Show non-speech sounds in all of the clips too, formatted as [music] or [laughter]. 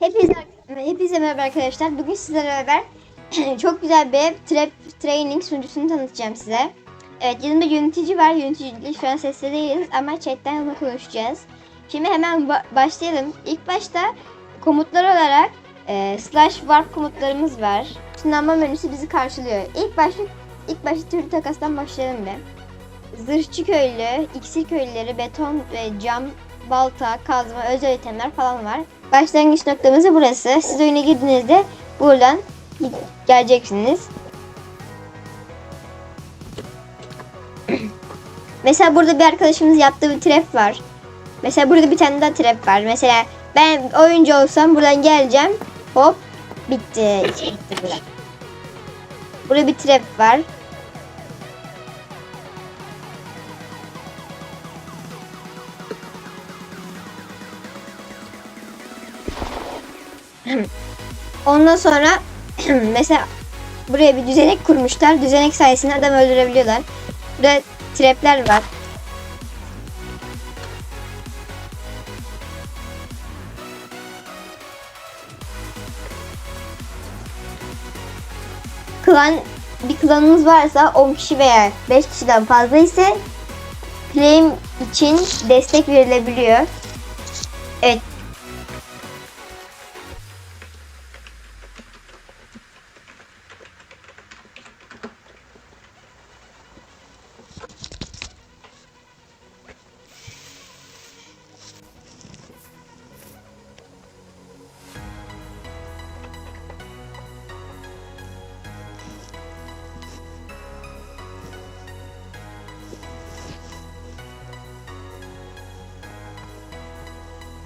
Hepinize, hepinize merhaba arkadaşlar. Bugün sizlerle beraber [clears throat] çok güzel bir trap training sunucusunu tanıtacağım size. Evet yanımda yönetici var. Yöneticiyle şu an sesli değiliz ama chatten onunla konuşacağız. Şimdi hemen ba- başlayalım. İlk başta komutlar olarak e, slash warp komutlarımız var. Sınavma menüsü bizi karşılıyor. İlk başta ilk başta türlü takastan başlayalım bir. Zırhçı köylü, iksir köylüleri, beton ve cam, balta, kazma, özel itemler falan var. Başlangıç noktamız burası. Siz oyuna girdiğinizde buradan geleceksiniz. [clears throat] Mesela burada bir arkadaşımız yaptığı bir trap var. Mesela burada bir tane daha trap var. Mesela ben oyuncu olsam buradan geleceğim. Hop bitti. Bitti burada. Burada bir trap var. [laughs] Ondan sonra [clears throat] mesela buraya bir düzenek kurmuşlar. Düzenek sayesinde adam öldürebiliyorlar. Burada trapler var. Klan bir klanınız varsa 10 kişi veya 5 kişiden fazla ise claim için destek verilebiliyor. Evet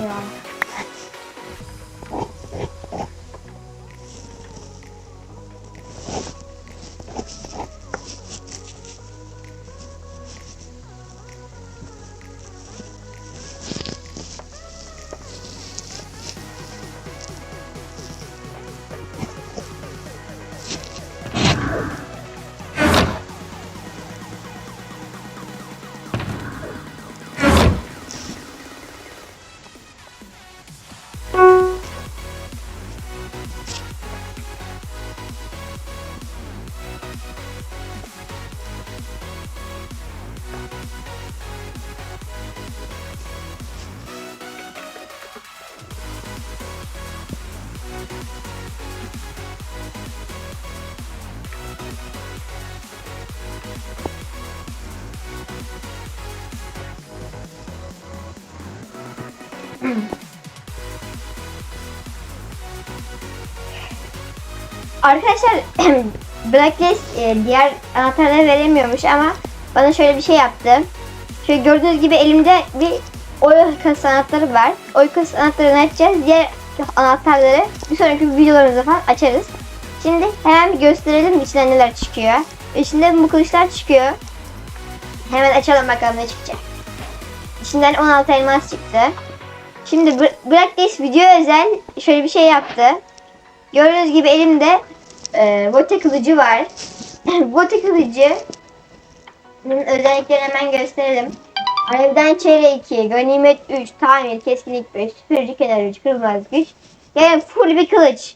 对啊。Arkadaşlar [clears throat] Blacklist e, diğer anahtarları veremiyormuş ama bana şöyle bir şey yaptı. Şöyle gördüğünüz gibi elimde bir oy kasa anahtarı var. Oy kasa anahtarını açacağız. Diğer anahtarları bir sonraki videolarımızda falan açarız. Şimdi hemen bir gösterelim içinden neler çıkıyor. İçinden bu kılıçlar çıkıyor. Hemen açalım bakalım ne çıkacak. İçinden 16 elmas çıktı. Şimdi Bra- Blacklist video özel şöyle bir şey yaptı. Gördüğünüz gibi elimde e, Vote kılıcı var. [laughs] Vote kılıcı özelliklerini hemen gösterelim. Alevden çevre 2, ganimet 3, tamir, keskinlik 5, süpürücü kenar 3, kırılmaz güç. Yani full bir kılıç.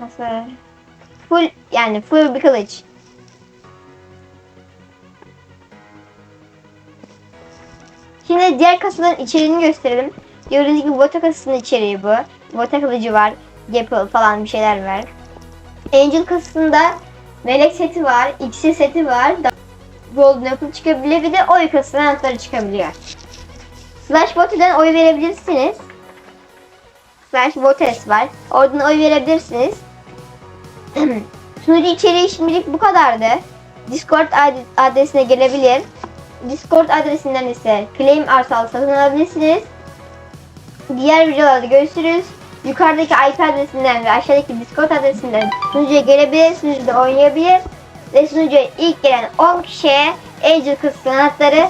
Nasıl? Full yani full bir kılıç. Şimdi diğer kasaların içeriğini gösterelim. Gördüğünüz gibi Vota kasasının içeriği bu. Vota kılıcı var. Gapple falan bir şeyler var. Angel kasasında melek seti var. iksir seti var. Golden Apple çıkabiliyor. Bir de oy kasasının anahtarı çıkabiliyor. Slash Vote'den oy verebilirsiniz. Slash Votes var. Oradan oy verebilirsiniz. [clears throat] Sunucu içeriği şimdilik bu kadardı. Discord ad- adresine gelebilir. Discord adresinden ise Claim Arsal satın alabilirsiniz. diğer videolarda görüşürüz. Yukarıdaki IP adresinden ve aşağıdaki Discord adresinden sunucuya gelebilir, sunucuda oynayabilir ve sunucuya ilk gelen 10 kişiye Angel Kız Sanatları